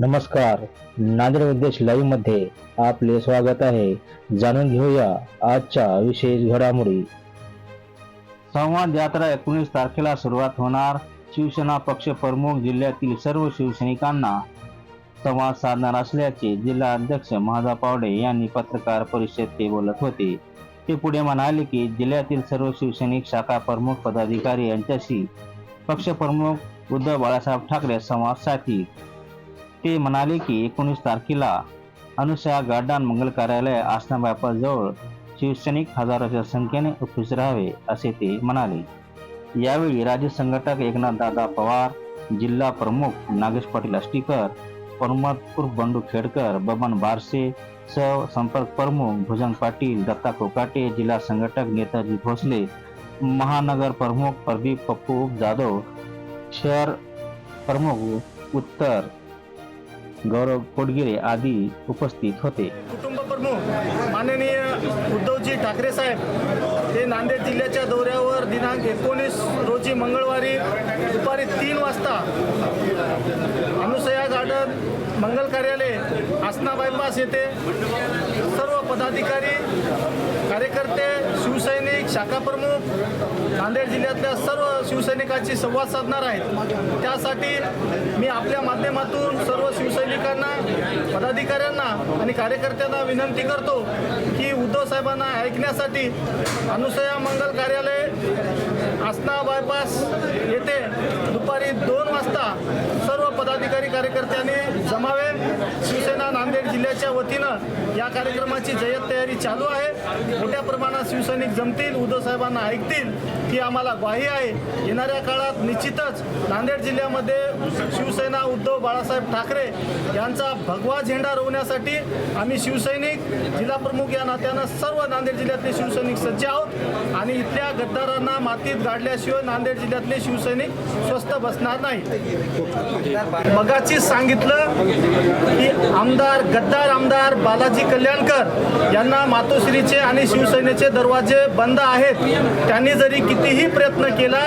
नमस्कार. नांदेड उद्देश लाईव्हमध्ये आपले स्वागत आहे. जाणून घेऊया आजच्या विशेष घडामोडी. संवाद यात्रा एकोणीस तारखेला सुरुवात होणार. शिवसेना पक्ष प्रमुख जिल्ह्यातील सर्व शिवसैनिकांना संवाद साधणार असल्याचे जिल्हा अध्यक्ष महादा पावडे यांनी पत्रकार परिषदेत ते बोलत होते. ते पुढे म्हणाले की जिल्ह्यातील सर्व शिवसैनिक शाखा प्रमुख पदाधिकारी यांच्याशी पक्षप्रमुख उद्धव बाळासाहेब ठाकरे संवाद साधतील. ते म्हणाले की एकोणीस तारखेला अनुसया गार्डन मंगल कार्यालय आसना बायपास शिवसैनिक हजाराच्या संख्येने उपस्थित राहावे असे ते म्हणाले. यावेळी राज्य संघटक एकनाथ दादा पवार जिल्हा प्रमुख नागेश पाटील आष्टीकर परमतपूर बंडू खेडकर बबन बारसे सह संपर्क प्रमुख भुजंग पाटील दत्ता कोकाटे जिल्हा संघटक नेताजी भोसले महानगर प्रमुख प्रदीप पप्पू जाधव शहर प्रमुख उत्तर गौरव कोडगिरे आदी उपस्थित होते. कुटुंब प्रमुख माननीय उद्धवजी ठाकरे साहेब हे नांदेड जिल्ह्याच्या दौऱ्यावर दिनांक एकोणीस रोजी मंगळवारी दुपारी तीन वाजता अनुसया गार्डन मंगल कार्यालय आसना बायपास येथे सर्व पदाधिकारी कार्यकर्ते शिवसैनिक शाखा प्रमुख नांदेड जिल्ह्यातल्या सर्व शिवसैनिकांशी संवाद साधणार आहेत. त्यासाठी मी आपल्या माध्यमातून सर्व शिवसैनिकांना पदाधिकाऱ्यांना आणि कार्यकर्त्यांना विनंती करतो की उद्धव साहेबांना ऐकण्यासाठी अनुसया मंगल कार्यालय आसना बायपास येथे दुपारी दोन वाजता सर्व पदाधिकारी कार्यकर्त्यांनी जमावे. नांदेड जिल्ह्याच्या वतीनं या कार्यक्रमाची जय्यत तयारी चालू आहे. मोठ्या प्रमाणात शिवसैनिक जमतील उद्धव साहेबांना ऐकतील की आम्हाला ग्वाही आहे. येणाऱ्या काळात निश्चितच नांदेड जिल्ह्यामध्ये शिवसेना उद्धव बाळासाहेब ठाकरे यांचा भगवा झेंडा रोवण्यासाठी आम्ही शिवसैनिक जिल्हाप्रमुख या नात्यानं सर्व नांदेड जिल्ह्यातले शिवसैनिक सज्ज आहोत. आणि इथल्या गद्दारांना मातीत गाडल्याशिवाय नांदेड जिल्ह्यातले शिवसैनिक स्वस्थ बसणार नाही मगाचीच सांगितलं की आमदार गद्दार आमदार बालाजी कल्याणकर यांना मातोश्रीचे आणि शिवसेनेचे दरवाजे बंद आहेत. त्यांनी जरी कितीही प्रयत्न केला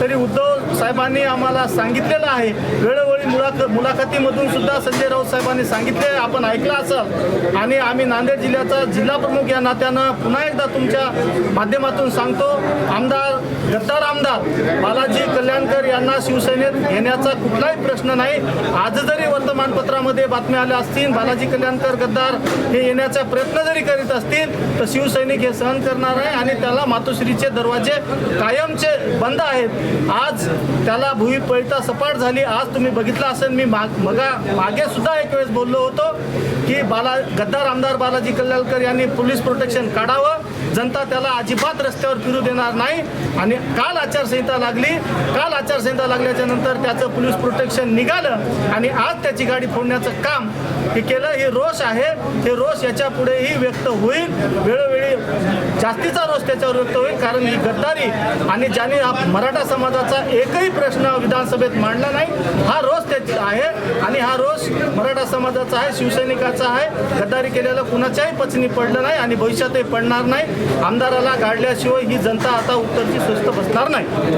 तरी उद्धव साहेबांनी आम्हाला सांगितलेलं आहे. वेळोवेळी मुलाख मुलाखतीमधून सुद्धा संजय राऊत साहेबांनी सांगितले आपण ऐकलं असाल. आणि आम्ही नांदेड जिल्ह्याचा जिल्हा प्रमुख या नात्यानं पुन्हा एकदा तुमच्या माध्यमातून सांगतो आमदार गद्दार आमदार बालाजी कल्याणकर यांना शिवसेनेत घेण्याचा कुठलाही प्रश्न नाही. आज जरी वर्तमानपत्रामध्ये बातम्या आल्या असतील बालाजी कल्याणकर गद्दार हे येण्याचा प्रयत्न जरी करीत असतील तर शिवसैनिक हे सहन करणार आहे आणि त्याला मातोश्रीचे दरवाजे कायमचे बंद आहेत. आज त्याला भुई पळता सपाट झाली आज तुम्ही बघितलं असेल मी माग मगा मागे सुद्धा एक वेळेस बोललो होतो की बाला गद्दार आमदार बालाजी कल्याणकर यांनी पोलीस प्रोटेक्शन काढावं. जनता त्याला अजिबात रस्त्यावर फिरू देणार नाही. आणि काल आचारसंहिता लागली. काल आचारसंहिता लागल्याच्या नंतर त्याचं पोलीस प्रोटेक्शन निघालं आणि आज त्याची गाडी फोडण्याचं काम हे केलं. हे रोष आहे. हे रोष याच्या पुढेही व्यक्त होईल. वेळोवेळी जास्तीचा रोष त्याच्यावर व्यक्त होईल. कारण ही गद्दारी आणि ज्याने हा मराठा समाजाचा एकही प्रश्न विधानसभेत मांडला नाही हा रोष त्याची आहे आणि हा रोष मराठा समाजाचा आहे शिवसैनिकाचा आहे. गद्दारी केलेला कुणाच्याही पचनी पडलं नाही आणि भविष्यातही पडणार नाही. आमदाराला गाडल्याशिवाय ही जनता आता उत्तरची स्वस्त बसणार नाही.